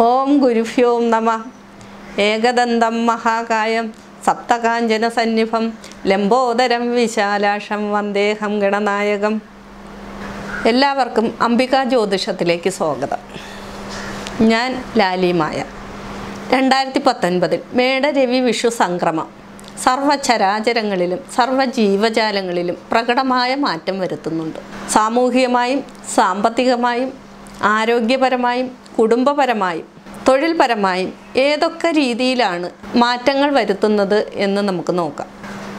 ഓം ഗുരുഭ്യോം നമ. ഏകദന്തം മഹാകായം സപ്തകാഞ്ചനസന്നിഭം ലംബോദരം വിശാലാക്ഷം വന്ദേഹം ഗണനായകം. എല്ലാവർക്കും അംബിക ജ്യോതിഷത്തിലേക്ക് സ്വാഗതം. ഞാൻ ലാലിമായ രണ്ടായിരത്തി പത്തൊൻപതിൽ മേടരവി വിഷു സംക്രമം. സർവചരാചരങ്ങളിലും സർവജീവജാലങ്ങളിലും പ്രകടമായ മാറ്റം വരുത്തുന്നുണ്ട്. സാമൂഹികമായും സാമ്പത്തികമായും ആരോഗ്യപരമായും കുടുംബപരമായും തൊഴിൽപരമായും ഏതൊക്കെ രീതിയിലാണ് മാറ്റങ്ങൾ വരുത്തുന്നത് എന്ന് നമുക്ക് നോക്കാം.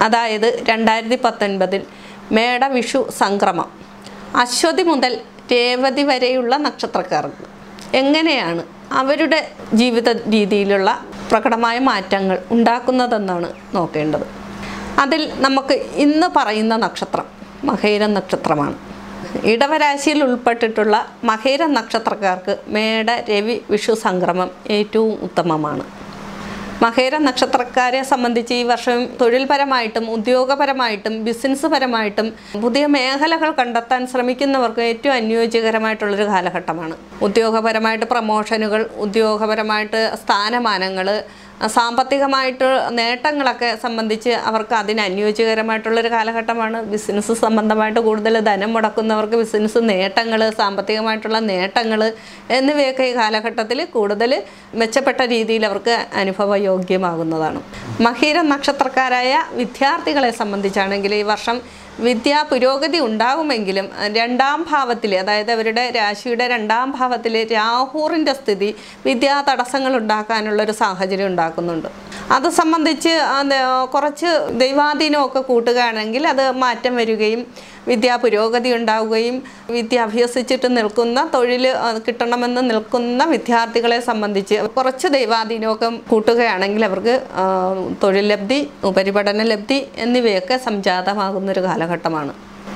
അതായത് രണ്ടായിരത്തി പത്തൊൻപതിൽ മേടവിഷു സംക്രമം. അശ്വതി മുതൽ രേവതി വരെയുള്ള നക്ഷത്രക്കാർക്ക് എങ്ങനെയാണ് അവരുടെ ജീവിത രീതിയിലുള്ള പ്രകടമായ മാറ്റങ്ങൾ ഉണ്ടാക്കുന്നതെന്നാണ് നോക്കേണ്ടത്. അതിൽ നമുക്ക് ഇന്ന് പറയുന്ന നക്ഷത്രം മഹേര നക്ഷത്രമാണ്. ഇടവരാശിയിൽ ഉൾപ്പെട്ടിട്ടുള്ള മഹേര നക്ഷത്രക്കാർക്ക് മേട രവി വിഷു സംക്രമം ഏറ്റവും ഉത്തമമാണ്. മകേര നക്ഷത്രക്കാരെ സംബന്ധിച്ച് ഈ വർഷം തൊഴിൽപരമായിട്ടും ഉദ്യോഗപരമായിട്ടും ബിസിനസ് പരമായിട്ടും പുതിയ മേഖലകൾ കണ്ടെത്താൻ ശ്രമിക്കുന്നവർക്ക് ഏറ്റവും അനുയോജ്യകരമായിട്ടുള്ളൊരു കാലഘട്ടമാണ്. ഉദ്യോഗപരമായിട്ട് പ്രമോഷനുകൾ ഉദ്യോഗപരമായിട്ട് സ്ഥാനമാനങ്ങൾ സാമ്പത്തികമായിട്ട് നേട്ടങ്ങളൊക്കെ സംബന്ധിച്ച് അവർക്ക് അതിന് അനുയോജ്യകരമായിട്ടുള്ളൊരു കാലഘട്ടമാണ്. ബിസിനസ് സംബന്ധമായിട്ട് കൂടുതൽ ധനം മുടക്കുന്നവർക്ക് ബിസിനസ് നേട്ടങ്ങൾ സാമ്പത്തികമായിട്ടുള്ള നേട്ടങ്ങൾ എന്നിവയൊക്കെ ഈ കാലഘട്ടത്തിൽ കൂടുതൽ മെച്ചപ്പെട്ട രീതിയിൽ അവർക്ക് അനുഭവയോഗ്യമാകുന്നതാണ്. മഹീര നക്ഷത്രക്കാരായ വിദ്യാർത്ഥികളെ സംബന്ധിച്ചാണെങ്കിൽ ഈ വർഷം വിദ്യാ പുരോഗതി ഉണ്ടാകുമെങ്കിലും രണ്ടാം ഭാവത്തിൽ അതായത് അവരുടെ രാശിയുടെ രണ്ടാം ഭാവത്തിൽ രാഹുറിന്റെ സ്ഥിതി വിദ്യാ തടസ്സങ്ങൾ ഉണ്ടാക്കാനുള്ളൊരു സാഹചര്യം ഉണ്ടാക്കുന്നുണ്ട്. അത് സംബന്ധിച്ച് കുറച്ച് ദൈവാധീനമൊക്കെ കൂട്ടുകയാണെങ്കിൽ അത് മാറ്റം വരികയും വിദ്യാ പുരോഗതി ഉണ്ടാവുകയും വിദ്യ അഭ്യസിച്ചിട്ട് നിൽക്കുന്ന തൊഴിൽ കിട്ടണമെന്ന് നിൽക്കുന്ന വിദ്യാർത്ഥികളെ സംബന്ധിച്ച് കുറച്ച് ദൈവാധീനമൊക്കെ കൂട്ടുകയാണെങ്കിൽ അവർക്ക് തൊഴിൽ ലബ്ധി ഉപരിപഠന ലബ്ധി എന്നിവയൊക്കെ സംജാതമാകുന്നൊരു കാലഘട്ടമാണ്.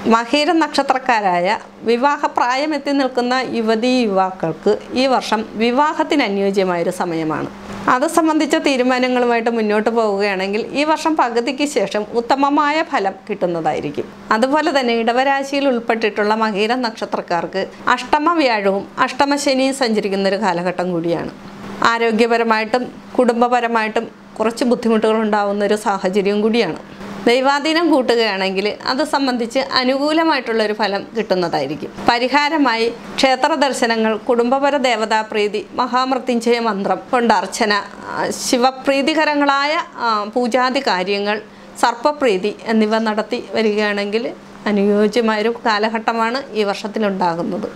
മഹീര നക്ഷത്രക്കാരായ വിവാഹപ്രായമെത്തി നിൽക്കുന്ന യുവതീ യുവാക്കൾക്ക് ഈ വർഷം വിവാഹത്തിന് അനുയോജ്യമായൊരു സമയമാണ്. അത് സംബന്ധിച്ച തീരുമാനങ്ങളുമായിട്ട് മുന്നോട്ട് പോവുകയാണെങ്കിൽ ഈ വർഷം പകുതിക്ക് ശേഷം ഉത്തമമായ ഫലം കിട്ടുന്നതായിരിക്കും. അതുപോലെ തന്നെ ഇടവരാശിയിൽ ഉൾപ്പെട്ടിട്ടുള്ള മകീര നക്ഷത്രക്കാർക്ക് അഷ്ടമ വ്യാഴവും അഷ്ടമ ശനിയും സഞ്ചരിക്കുന്ന ഒരു കാലഘട്ടം കൂടിയാണ്. ആരോഗ്യപരമായിട്ടും കുടുംബപരമായിട്ടും കുറച്ച് ബുദ്ധിമുട്ടുകൾ ഉണ്ടാവുന്ന ഒരു സാഹചര്യം കൂടിയാണ്. ദൈവാധീനം കൂട്ടുകയാണെങ്കിൽ അത് സംബന്ധിച്ച് അനുകൂലമായിട്ടുള്ളൊരു ഫലം കിട്ടുന്നതായിരിക്കും. പരിഹാരമായി ക്ഷേത്ര ദർശനങ്ങൾ കുടുംബപര ദേവതാപ്രീതി മഹാമൃത്യുഞ്ജയ മന്ത്രം കൊണ്ട് അർച്ചന ശിവപ്രീതികരങ്ങളായ പൂജാതി കാര്യങ്ങൾ സർപ്പപ്രീതി എന്നിവ നടത്തി വരികയാണെങ്കിൽ അനുയോജ്യമായൊരു കാലഘട്ടമാണ് ഈ വർഷത്തിലുണ്ടാകുന്നത്.